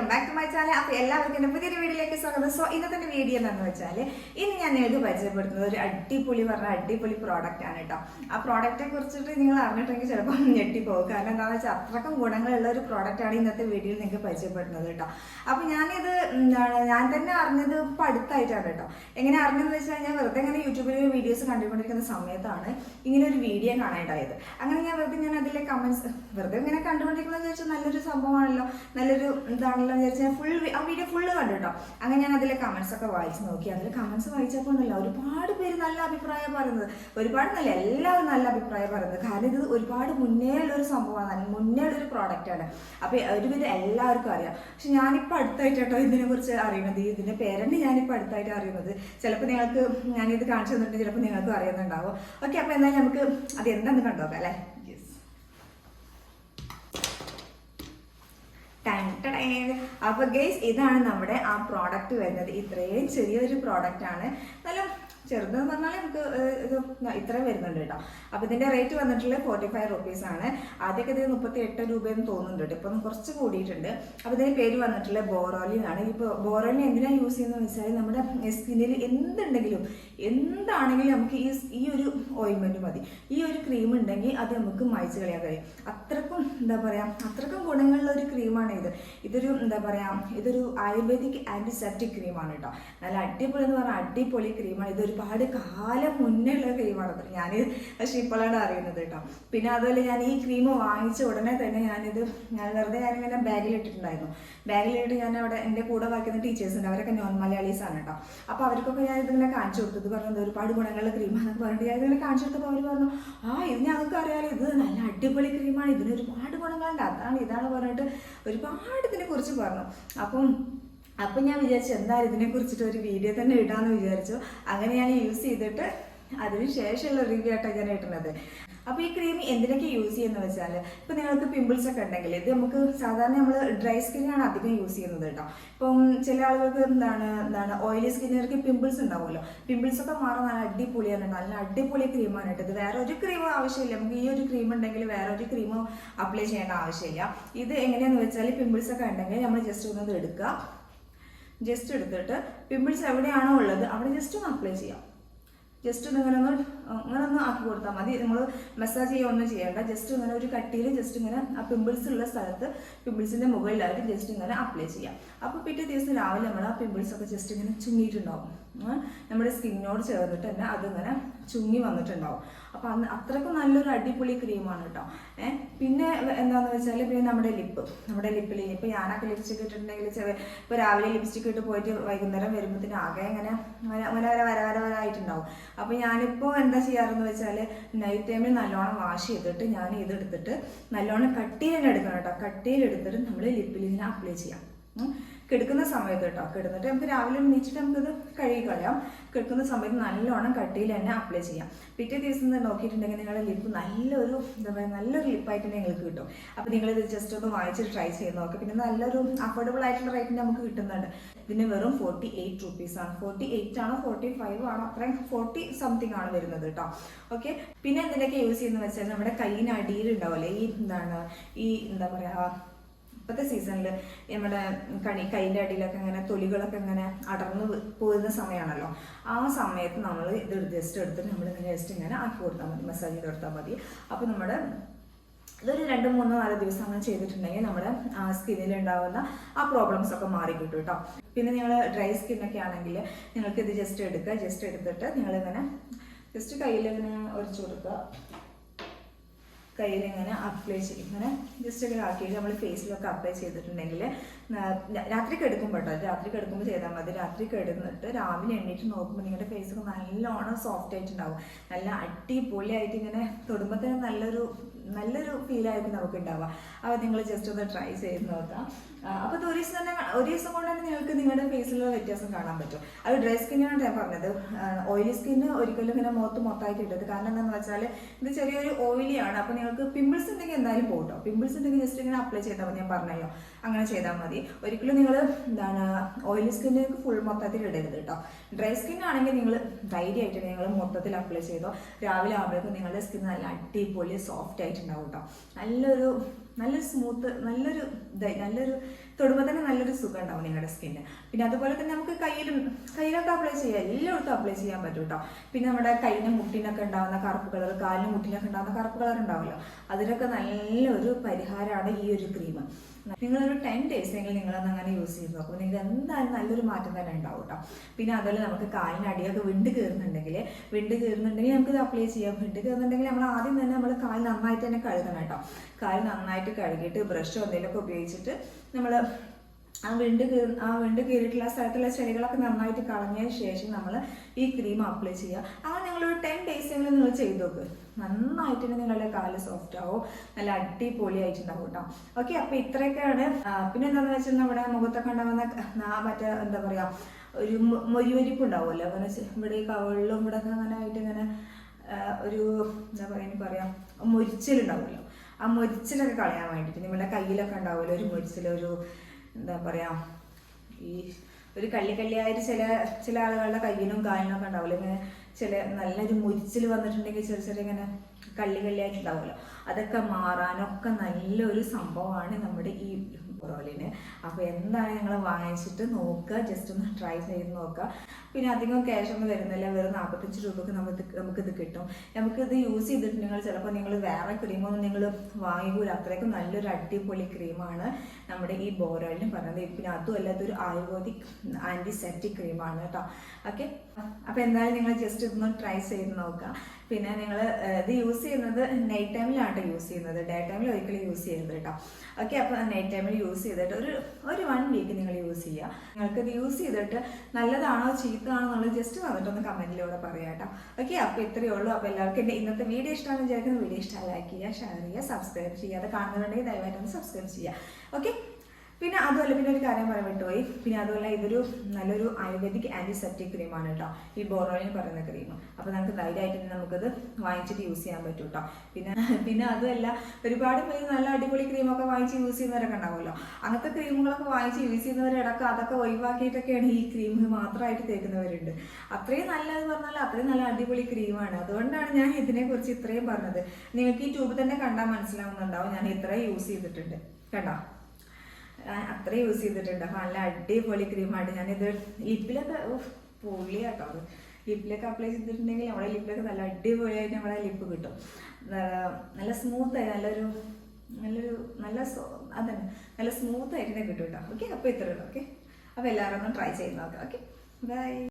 Welcome back to my channel അപ്പോൾ എല്ലാവർക്കും എന്റെ പുതിയൊരു വീഡിയോയിലേക്ക് സ്വാഗതം. സോ ഇന്നത്തെ വീഡിയോ എന്താണെന്ന് വെച്ചാൽ ഇന്ന് ഞാൻ നിങ്ങൾക്ക് പരിചയപ്പെടുത്തുന്നത് ഒരു അടിപൊളി പറഞ്ഞ അടിപൊളി പ്രോഡക്റ്റ് ആണ് കേട്ടോ ആ പ്രോഡക്റ്റിനെ കുറിച്ചിട്ട് നിങ്ങൾ അറിഞ്ഞിട്ടുണ്ടെങ്കിൽ ചിലപ്പോൾ ഞെട്ടിപ്പോകും. കാരണം എന്താണെന്ന് വെച്ചാൽ അത്രക്കും ഗുണങ്ങളുള്ള ഒരു പ്രോഡക്റ്റ് ആണ് ഇന്നത്തെ വീഡിയോയിൽ നിങ്ങൾക്ക് പരിചയപ്പെടുന്നത് കേട്ടോ അപ്പോൾ ഞാനിത് എന്താണ് ഞാൻ തന്നെ അറിഞ്ഞത് ഇപ്പോൾ അടുത്തായിട്ടാണ് കേട്ടോ എങ്ങനെ അറിഞ്ഞതെന്ന് വെച്ചാൽ ഞാൻ വെറുതെ ഇങ്ങനെ യൂട്യൂബിൽ വീഡിയോസ് കണ്ടുകൊണ്ടിരിക്കുന്ന സമയത്താണ് ഇങ്ങനെ ഒരു വീഡിയോ കാണാനായിട്ടായത് അങ്ങനെ ഞാൻ വെറുതെ ഞാൻ അതിലെ കമന്റ്സ് വെറുതെ ഇങ്ങനെ കണ്ടുകൊണ്ടിരിക്കുന്നത് വെച്ചാൽ നല്ലൊരു സംഭവമാണല്ലോ. നല്ലൊരു ഇതാണല്ലോ എന്ന് ഞാൻ ഫുൾ ആ വീഡിയോ ഫുള്ള് കണ്ടു കേട്ടോ അങ്ങനെ ഞാൻ അതിലെ കമൻസ് ഒക്കെ വായിച്ച് നോക്കി. അതിൽ കമൻസ് വായിച്ചപ്പോൾ ഉണ്ടല്ലോ ഒരുപാട് പേര് നല്ല അഭിപ്രായം പറയുന്നത്. ഒരുപാട് നല്ല എല്ലാവരും നല്ല അഭിപ്രായം പറയുന്നത്. കാരണം ഇത് ഒരുപാട് മുന്നേ ഉള്ള ഒരു സംഭവമാണ്. നല്ല മുന്നേ ഉള്ള ഒരു പ്രോഡക്റ്റ് ആണ്. അപ്പോൾ ഒരുവിധം എല്ലാവർക്കും അറിയാം. പക്ഷെ ഞാനിപ്പോൾ അടുത്തായിട്ട് കേട്ടോ ഇതിനെ കുറിച്ച് അറിയുന്നത്. ഇതിന്റെ പേരന്റ് ഞാനിപ്പോൾ അടുത്തായിട്ട് അറിയുന്നത്. ചിലപ്പോൾ നിങ്ങൾക്ക് ഞാനിത് കാണിച്ചു തന്നിട്ടുണ്ട് ചിലപ്പോൾ നിങ്ങൾക്ക് അറിയുന്നുണ്ടാവും. ഓക്കെ അപ്പോൾ എന്നാൽ നമുക്ക് അത് എന്താണെന്ന് കണ്ടോക്കാം അല്ലേ യെസ് അപ്പൊ ഗൈസ് ഇതാണ് നമ്മുടെ ആ പ്രോഡക്റ്റ് വരുന്നത്. ഇത്രയും ചെറിയൊരു പ്രോഡക്റ്റ് ആണ്. നല്ല ചെറുതെന്ന് പറഞ്ഞാൽ നമുക്ക് ഇത് ഇത്രയും വരുന്നുണ്ട് കേട്ടോ. അപ്പൊ ഇതിന്റെ റേറ്റ് വന്നിട്ടുള്ളത് ഫോർട്ടി ഫൈവ് റുപ്പീസ് ആണ്. ആദ്യമൊക്കെ ഇത് മുപ്പത്തി എട്ട് രൂപയെന്ന് തോന്നുന്നുണ്ട് കേട്ടോ. ഇപ്പം കുറച്ച് കൂടിയിട്ടുണ്ട്. അപ്പൊ ഇതിന്റെ പേര് വന്നിട്ടുള്ളത് ബോറോലി ആണ്. ഇപ്പൊ ബോറോലി എന്തിനാ യൂസ് ചെയ്യുന്നത് വെച്ചാൽ നമ്മുടെ സ്കിന്നിൽ എന്തുണ്ടെങ്കിലും എന്താണെങ്കിലും നമുക്ക് ഈ ഈ ഒരു ഓയിൻമെന്റ് മതി. ഈ ഒരു ക്രീം ഉണ്ടെങ്കിൽ അത് നമുക്ക് മായ്ച്ചു കളയാൻ കഴിയും. അത്രക്കും എന്താ പറയാ അത്രക്കും ഗുണങ്ങളുള്ള ഒരു ക്രീമാണ് ഇത്. ഇതൊരു എന്താ പറയാ ഇതൊരു ആയുർവേദിക് ആന്റിസെപ്റ്റിക് ക്രീമാണ് കേട്ടോ. നല്ല അടിപൊളി എന്ന് പറഞ്ഞാൽ അടിപൊളി ക്രീമാണ് ഇത് ഒരുപാട് കാലം മുന്നേ ഉള്ള ക്രീമാണ് ഞാൻ പക്ഷെ ഇപ്പോഴാണ് അറിയുന്നത് കേട്ടോ. പിന്നെ അതുപോലെ ഞാൻ ഈ ക്രീം വാങ്ങിച്ച ഉടനെ തന്നെ ഞാനിത് ഞാൻ വെറുതെ ഞാനിങ്ങനെ ബാഗിൽ ഇട്ടിട്ടുണ്ടായിരുന്നു. ബാഗിലിട്ട് ഞാൻ അവിടെ എന്റെ കൂടെ വായിക്കുന്ന ടീച്ചേഴ്സ് ഉണ്ട്. അവരൊക്കെ നോൺ മലയാളീസ് ആണ് കേട്ടോ. അപ്പോൾ അവർക്കൊക്കെ ഞാൻ ഇതിങ്ങനെ കാണിച്ചു കൊടുത്തത് പറഞ്ഞത് ഒരുപാട് ഗുണങ്ങളുള്ള ക്രീമാണെന്ന് പറഞ്ഞിട്ട് ഞാൻ ഇതിങ്ങനെ കാണിച്ചു കൊടുത്തപ്പോൾ അവർ പറഞ്ഞു ആ ഇത് ഞങ്ങൾക്ക് അറിയാലോ. ഇത് നല്ല അടിപൊളി ക്രീമാണ്. ഇതിന് ഒരുപാട് ഗുണങ്ങളുണ്ട്. അതാണ് ഇതാണ് പറഞ്ഞിട്ട് ഒരുപാട് ഇതിനെ കുറിച്ച് പറഞ്ഞു. അപ്പം അപ്പം ഞാൻ വിചാരിച്ചു എന്തായാലും ഇതിനെ കുറിച്ചിട്ട് ഒരു വീഡിയോ തന്നെ ഇടാന്ന് വിചാരിച്ചു. അങ്ങനെ ഞാൻ യൂസ് ചെയ്തിട്ട് അതിന് ശേഷമുള്ള റിവ്യൂ ആയിട്ടാണ് ഞാൻ ഇടുന്നത്. അപ്പോൾ ഈ ക്രീം എന്തിനൊക്കെ യൂസ് ചെയ്യുന്ന വെച്ചാൽ ഇപ്പൊ നിങ്ങൾക്ക് പിമ്പിൾസ് ഒക്കെ ഉണ്ടെങ്കിൽ ഇത് നമുക്ക് സാധാരണ നമ്മൾ ഡ്രൈ സ്കിന്നാണ് അധികം യൂസ് ചെയ്യുന്നത് കേട്ടോ. ഇപ്പം ചില ആളുകൾക്ക് എന്താണ് എന്താണ് ഓയിലി സ്കിന്നുകാർക്ക് പിമ്പിൾസ് ഉണ്ടാവുമല്ലോ. പിമ്പിൾസ് ഒക്കെ മാറാൻ നല്ല അടിപൊളിയാണ് നല്ല അടിപൊളി ക്രീമാണ് കേട്ടോ. ഇത് വേറെ ഒരു ക്രീമും ആവശ്യമില്ല. നമുക്ക് ഈ ഒരു ക്രീം ഉണ്ടെങ്കിൽ വേറെ ഒരു ക്രീമും അപ്ലൈ ചെയ്യേണ്ട ആവശ്യമില്ല. ഇത് എങ്ങനെയാന്ന് വെച്ചാൽ പിമ്പിൾസ് ഒക്കെ ഉണ്ടെങ്കിൽ നമ്മൾ ജസ്റ്റ് ഒന്ന് എടുക്കുക. ജസ്റ്റ് എടുത്തിട്ട് പിമ്പിൾസ് എവിടെയാണോ ഉള്ളത് അവിടെ ജസ്റ്റ് ഒന്ന് അപ്ലൈ ചെയ്യാം. ജസ്റ്റ് ഒന്ന് ഇങ്ങനെ ഒന്ന് ഇങ്ങനെ ഒന്ന് ആക്കി കൊടുത്താൽ മതി. നമ്മൾ മസാജ് ചെയ്യുകയൊന്നും ചെയ്യേണ്ട. ജസ്റ്റ് ഇങ്ങനെ ഒരു കട്ടിയിൽ ജസ്റ്റ് ഇങ്ങനെ ആ പിമ്പിൾസ് ഉള്ള സ്ഥലത്ത് പിമ്പിൾസിന്റെ മുകളിലായിട്ട് ജസ്റ്റ് ഇങ്ങനെ അപ്ലൈ ചെയ്യാം. അപ്പോൾ പിറ്റേ ദിവസം രാവിലെ നമ്മൾ ആ പിമ്പിൾസ് ഒക്കെ ജസ്റ്റ് ഇങ്ങനെ ചുങ്ങിയിട്ടുണ്ടാവും. നമ്മുടെ സ്കിന്നിനോട് ചേർന്നിട്ട് തന്നെ അതിങ്ങനെ ചുങ്ങി വന്നിട്ടുണ്ടാവും. അപ്പോൾ അന്ന് അത്രയ്ക്കും നല്ലൊരു അടിപൊളി ക്രീമാണ് കേട്ടോ ഏഹ് പിന്നെ എന്താന്ന് വെച്ചാൽ പിന്നെ നമ്മുടെ ലിപ്പ്. നമ്മുടെ ലിപ്പിൽ ഇപ്പോൾ ഞാനൊക്കെ ലിപ്സ്റ്റിക് ഇട്ടിട്ടുണ്ടെങ്കിൽ ചെറിയ ഇപ്പൊ രാവിലെ ലിപ്സ്റ്റിക് ഇട്ട് പോയിട്ട് വൈകുന്നേരം വരുമ്പോഴത്തേന് ആകെ ഇങ്ങനെ വരെ വര വര വര വര ആയിട്ടുണ്ടാവും അപ്പോൾ ഞാനിപ്പോൾ എന്താ ചെയ്യാറെന്ന് വെച്ചാൽ നൈറ്റ് ടൈമിൽ നല്ലോണം വാഷ് ചെയ്തിട്ട് ഞാൻ ഇതെടുത്തിട്ട് നല്ലോണം കട്ടിയിൽ എടുക്കണം കേട്ടോ കട്ടിയിൽ എടുത്തിട്ട് നമ്മൾ ലിപ്പിൽ ഇങ്ങനെ അപ്ലൈ ചെയ്യാം. കിടക്കുന്ന സമയത്ത് കേട്ടോ. കിടന്നിട്ട് നമുക്ക് രാവിലെ എണീച്ചിട്ട് നമുക്കിത് കഴുകി കളയാം. കിടക്കുന്ന സമയത്ത് നല്ലോണം കട്ടിയിൽ തന്നെ അപ്ലൈ ചെയ്യാം. പിറ്റേ ദിവസം നോക്കിയിട്ടുണ്ടെങ്കിൽ നിങ്ങളുടെ ലിപ്പ് നല്ലൊരു എന്താ പറയുക നല്ലൊരു ലിപ്പായിട്ട് നിങ്ങൾക്ക് കിട്ടും. അപ്പോൾ നിങ്ങളിത് ജസ്റ്റ് ഒന്ന് വാങ്ങിച്ചിട്ട് ട്രൈ ചെയ്ത് നോക്കുക പിന്നെ നല്ലൊരു അഫോർഡബിൾ ആയിട്ടുള്ള റേറ്റിന് നമുക്ക് കിട്ടുന്നുണ്ട്. ഇതിന് വെറും ഫോർട്ടി എയ്റ്റ് റുപ്പീസ് ആണ്. ഫോർട്ടി എയ്റ്റ് ആണോ ഫോർട്ടി ഫൈവ് ആണോ അത്രയും ഫോർട്ടി സംതിങ് ആണ് വരുന്നത് കേട്ടോ. ഓക്കെ പിന്നെ എന്തിനൊക്കെ യൂസ് ചെയ്യുന്നത് വെച്ചാൽ നമ്മുടെ കയ്യിന് അടിയിലുണ്ടാവില്ലേ ഈ എന്താണ് ഈ എന്താ പറയുക ഇപ്പോഴത്തെ സീസണിൽ നമ്മുടെ കണി കൈന്റെ അടിയിലൊക്കെ ഇങ്ങനെ തൊലികളൊക്കെ ഇങ്ങനെ അടർന്നു പോകുന്ന സമയമാണല്ലോ ആ സമയത്ത് നമ്മൾ ഇത് ജസ്റ്റ് എടുത്തിട്ട് നമ്മൾ ഇങ്ങനെ ജസ്റ്റ് ഇങ്ങനെ ആക്കി കൊടുത്താൽ മതി മസാജ് ചെയ്ത് കൊടുത്താൽ മതി. അപ്പോൾ നമ്മുടെ ഇതൊരു രണ്ട് മൂന്നോ നാല് ദിവസം അങ്ങനെ ചെയ്തിട്ടുണ്ടെങ്കിൽ നമ്മുടെ സ്കിന്നിൽ ഉണ്ടാകുന്ന ആ പ്രോബ്ലംസ് ഒക്കെ മാറി കിട്ടും കേട്ടോ. പിന്നെ നിങ്ങൾ ഡ്രൈ സ്കിന്നൊക്കെ ആണെങ്കിൽ നിങ്ങൾക്ക് ഇത് ജസ്റ്റ് എടുക്കുക ജസ്റ്റ് എടുത്തിട്ട് നിങ്ങളിങ്ങനെ ജസ്റ്റ് കയ്യിൽ ഇങ്ങനെ ഉരച്ചു കൊടുക്കുക. കയ്യിൽ ഇങ്ങനെ അപ്ലൈ ചെയ്യും ഇങ്ങനെ ജസ്റ്റ് ഇങ്ങനെ ആക്കിയിട്ട് നമ്മൾ ഫേസിലൊക്കെ അപ്ലൈ ചെയ്തിട്ടുണ്ടെങ്കിൽ രാത്രി കിടക്കുമ്പോൾ കേട്ടോ രാത്രി കെടുക്കുമ്പോൾ ചെയ്താൽ മതി. രാത്രി കിടന്നിട്ട് രാവിലെ എണ്ണീറ്റ് നോക്കുമ്പോൾ നിങ്ങളുടെ ഫേസ് ഫേസൊക്കെ നല്ലോണം സോഫ്റ്റ് ആയിട്ടുണ്ടാവും നല്ല അടിപൊളിയായിട്ട് ഇങ്ങനെ തൊടുമ്പോൾ തന്നെ നല്ലൊരു നല്ലൊരു ഫീലായിരിക്കും നമുക്ക് ഉണ്ടാവുക അപ്പോൾ നിങ്ങൾ ജസ്റ്റ് ഒന്ന് ട്രൈ ചെയ്ത് നോക്കാം. അപ്പോൾ ഒരു ദിവസം തന്നെ ഒരു ദിവസം കൊണ്ട് തന്നെ നിങ്ങൾക്ക് നിങ്ങളുടെ ഫേസിലുള്ള വ്യത്യാസം കാണാൻ പറ്റും. അത് ഡ്രൈ സ്കിന്നാണ് ഞാൻ പറഞ്ഞത്. ഓയിലി സ്കിന്ന് ഒരിക്കലും ഇങ്ങനെ മുഖത്ത് മൊത്തമായിട്ട് ഇടരുത്. കാരണം എന്താണെന്ന് വെച്ചാൽ ഇത് ചെറിയൊരു ഓയിലിയാണ് അപ്പോൾ നിങ്ങൾക്ക് പിമ്പിൾസ് ഉണ്ടെങ്കിൽ എന്തായാലും പോകട്ടോ പിമ്പിൾസ് ഉണ്ടെങ്കിൽ ജസ്റ്റ് ഇങ്ങനെ അപ്ലൈ ചെയ്താൽ മതി. ഞാൻ പറഞ്ഞല്ലോ. അങ്ങനെ ചെയ്താൽ മതി. ഒരിക്കലും നിങ്ങൾ എന്താണ് ഓയിലി സ്കിന്നിലേക്ക് ഫുൾ മൊത്തത്തിൽ ഇടരുത് കേട്ടോ ഡ്രൈ സ്കിൻ ആണെങ്കിൽ നിങ്ങൾ ധൈര്യമായിട്ട് നിങ്ങൾ മൊത്തത്തിൽ അപ്ലൈ ചെയ്തോ രാവിലെ ആകുമ്പോഴേക്കും നിങ്ങളുടെ സ്കിൻ നല്ല അടിപൊളി സോഫ്റ്റ് ആയിട്ടുണ്ടാവും കേട്ടോ നല്ലൊരു നല്ലൊരു സ്മൂത്ത് നല്ലൊരു നല്ലൊരു തൊടുമ്പോൾ തന്നെ നല്ലൊരു സുഖം ഉണ്ടാവും നിങ്ങളുടെ സ്കിന്നിന് പിന്നെ അതുപോലെ തന്നെ നമുക്ക് കയ്യിലും കയ്യിലൊക്കെ അപ്ലൈ ചെയ്യാം. എല്ലായിടത്തും അപ്ലൈ ചെയ്യാൻ പറ്റും കേട്ടോ പിന്നെ നമ്മുടെ കയ്യിനും മുട്ടിനൊക്കെ ഉണ്ടാകുന്ന കറുപ്പ് കളർ കാലിനും മുട്ടിനൊക്കെ ഉണ്ടാകുന്ന കറുപ്പ് കളർ ഉണ്ടാവുമല്ലോ അതിനൊക്കെ നല്ലൊരു പരിഹാരമാണ് ഈ ഒരു ക്രീം നിങ്ങളൊരു ടെൻ ഡേയ്സ് എങ്കിലും നിങ്ങളൊന്ന് അങ്ങനെ യൂസ് ചെയ്ത് നോക്കും. നിങ്ങൾക്ക് എന്തായാലും നല്ലൊരു മാറ്റം തന്നെ ഉണ്ടാവും കേട്ടോ പിന്നെ അതുപോലെ നമുക്ക് കാലിന് അടിയൊക്കെ വിണ്ട് കയറുന്നുണ്ടെങ്കിൽ വിണ്ട് കയറുന്നുണ്ടെങ്കിൽ ഇത് അപ്ലൈ ചെയ്യാം. വിണ്ട് കയറുന്നുണ്ടെങ്കിൽ നമ്മൾ ആദ്യം തന്നെ നമ്മൾ കാൽ നന്നായിട്ട് തന്നെ കഴുകണം കേട്ടോ കാൽ നന്നായിട്ട് കഴുകിയിട്ട് ബ്രഷോ എന്തെങ്കിലുമൊക്കെ ഉപയോഗിച്ചിട്ട് നമ്മൾ ആ വിണ്ട് ആ വിണ്ട് കീറിയിട്ടുള്ള സ്ഥലത്തുള്ള ചെടികളൊക്കെ നന്നായിട്ട് കളഞ്ഞതിന് ശേഷം നമ്മൾ ഈ ക്രീം അപ്ലൈ ചെയ്യുക. അങ്ങനെ നിങ്ങളൊരു ടെൻ ഡേയ്സ് എങ്കിലും നിങ്ങൾ ചെയ്ത് നോക്ക്. നന്നായിട്ട് നിങ്ങളുടെ കാൽ സോഫ്റ്റ് ആവും. നല്ല അടിപൊളിയായിട്ടുണ്ടാവും കേട്ടോ. ഓക്കെ അപ്പോൾ ഇത്രയൊക്കെയാണ്. പിന്നെ എന്താണെന്ന് വെച്ചാൽ നമ്മുടെ മുഖത്തൊക്കെ ഉണ്ടാകുന്ന മറ്റേ എന്താ പറയുക ഒരു മൊരിവരിപ്പ് ഉണ്ടാവുമല്ലോ. അങ്ങനെ ഇവിടെ ഈ കവളിലും ഇവിടെ അങ്ങനെ ആയിട്ട് ഇങ്ങനെ ഒരു എന്താ പറയുക പറയാം മൊരിച്ചിലുണ്ടാവുമല്ലോ. ആ മൊരിച്ചിലൊക്കെ കളയാൻ വേണ്ടിയിട്ട്. നിങ്ങളുടെ കയ്യിലൊക്കെ ഉണ്ടാവുമല്ലോ ഒരു മൊരിച്ചിൽ ഒരു എന്താ പറയാ ഈ ഒരു കള്ളി കള്ളിയായിട്ട് ചില ചില ആളുകളുടെ കയ്യിലും കാലിനും ഒക്കെ ഉണ്ടാവില്ല ഇങ്ങനെ ചില നല്ലൊരു മുരിച്ചിൽ വന്നിട്ടുണ്ടെങ്കിൽ ചെറിയ ചെറിയ ഇങ്ങനെ കള്ളി കള്ളിയായിട്ട് ഉണ്ടാവുമല്ലോ. അതൊക്കെ മാറാനൊക്കെ നല്ലൊരു സംഭവമാണ് നമ്മുടെ ഈ റോലിന് അപ്പോൾ എന്താണ് നിങ്ങൾ വാങ്ങിച്ചിട്ട് നോക്കുക. ജസ്റ്റ് ഒന്ന് ട്രൈ ചെയ്ത് നോക്കുക. പിന്നെ അധികം ക്യാഷ് ഒന്നും വരുന്നില്ല വെറും നാൽപ്പത്തഞ്ച് രൂപക്ക് നമുക്ക് നമുക്കിത് കിട്ടും. നമുക്കിത് യൂസ് ചെയ്തിട്ട് നിങ്ങൾ ചിലപ്പോൾ നിങ്ങൾ വേറെ ക്രീമൊന്നും നിങ്ങൾ വാങ്ങിക്കൂല. അത്രയ്ക്കും നല്ലൊരു അടിപൊളി ക്രീമാണ് നമ്മുടെ ഈ ബോറോയിലിന് പറയുന്നത് പിന്നെ അതും അല്ലാത്ത ഒരു ആയുർവേദിക് ആന്റിസെപ്റ്റിക് ക്രീമാണ് കേട്ടോ ഓക്കെ അപ്പോൾ എന്തായാലും നിങ്ങൾ ജസ്റ്റ് ഇതൊന്ന് ട്രൈ ചെയ്ത് നോക്കുക. പിന്നെ നിങ്ങൾ ഇത് യൂസ് ചെയ്യുന്നത് നൈറ്റ് ടൈമിലാണ് യൂസ് ചെയ്യുന്നത്. ഡേ ടൈമിൽ ഒരിക്കലും യൂസ് ചെയ്യരുത് കേട്ടോ ഓക്കെ അപ്പോൾ നൈറ്റ് ടൈമിൽ യൂസ് ചെയ്തിട്ട് ഒരു ഒരു വൺ വീക്ക് നിങ്ങൾ യൂസ് ചെയ്യുക. നിങ്ങൾക്കത് യൂസ് ചെയ്തിട്ട് നല്ലതാണോ ചീത്തയാണോ എന്നുള്ളത് ജസ്റ്റ് വന്നിട്ടൊന്ന് കമന്റിലൂടെ പറയാം കേട്ടോ ഓക്കെ അപ്പോൾ ഇത്രയേ ഉള്ളൂ. അപ്പോൾ എല്ലാവർക്കും എന്റെ ഇന്നത്തെ വീഡിയോ ഇഷ്ടമാണെന്ന് വിചാരിക്കുന്നത് വീഡിയോ ഇഷ്ടമായി ലൈക്ക് ചെയ്യുക ഷെയർ ചെയ്യുക സബ്സ്ക്രൈബ് ചെയ്യുക. അത് കാണുന്നുണ്ടെങ്കിൽ ദയവായിട്ടൊന്ന് സബ്സ്ക്രൈബ് ചെയ്യുക. ഓക്കെ പിന്നെ അതുമല്ല പിന്നെ ഒരു കാര്യം പറയാൻ വിട്ടുപോയി പിന്നെ അതുമല്ല ഇതൊരു നല്ലൊരു ആയുർവേദിക് ആന്റിസെപ്റ്റിക് ക്രീമാണ് കേട്ടോ. ഈ ബോറോയിൻ പറയുന്ന ക്രീം അപ്പോൾ നമുക്ക് ധൈര്യമായിട്ട് നമുക്കത് വാങ്ങിച്ചിട്ട് യൂസ് ചെയ്യാൻ പറ്റും കേട്ടോ. പിന്നെ പിന്നെ അതുമല്ല ഒരുപാട് പേര് നല്ല അടിപൊളി ക്രീമൊക്കെ വാങ്ങിച്ച് യൂസ് ചെയ്യുന്നവരൊക്കെ ഉണ്ടാവുമല്ലോ. അങ്ങനത്തെ ക്രീമുകളൊക്കെ വാങ്ങിച്ച് യൂസ് ചെയ്യുന്നവരടക്കം അതൊക്കെ ഒഴിവാക്കിയിട്ടൊക്കെയാണ് ഈ ക്രീം മാത്രമായിട്ട് തേക്കുന്നവരുണ്ട്. അത്രയും നല്ലത് പറഞ്ഞാൽ അത്രയും നല്ല അടിപൊളി ക്രീമാണ് അതുകൊണ്ടാണ് ഞാൻ ഇതിനെക്കുറിച്ച് ഇത്രയും പറഞ്ഞത്. നിങ്ങൾക്ക് ഈ ട്യൂബ് തന്നെ കണ്ടാൽ മനസ്സിലാവുന്നുണ്ടാവും. ഞാൻ ഇത്രയും യൂസ് ചെയ്തിട്ടുണ്ട്. കണ്ടോ? അത്ര യൂസ് ചെയ്തിട്ടുണ്ട്. അപ്പോൾ നല്ല അടിപൊളി ക്രീമായിട്ട് ഞാനിത് ലിപ്പിലൊക്കെ പൊളിയാട്ടോ അത്. ലിപ്പിലൊക്കെ അപ്ലൈ ചെയ്തിട്ടുണ്ടെങ്കിൽ നമ്മുടെ ലിപ്പിലൊക്കെ നല്ല അടിപൊളിയായിട്ട് നമ്മുടെ ലിപ്പ് കിട്ടും. നല്ല സ്മൂത്തായി നല്ലൊരു നല്ലൊരു നല്ല അതന്നെ നല്ല സ്മൂത്ത് ആയിട്ട് കിട്ടും കേട്ടോ ഓക്കെ അപ്പോൾ ഇത്രയുള്ളൂ ഓക്കെ അപ്പോൾ എല്ലാവരും ഒന്ന് ട്രൈ ചെയ്ത് നോക്കാം. Okay bye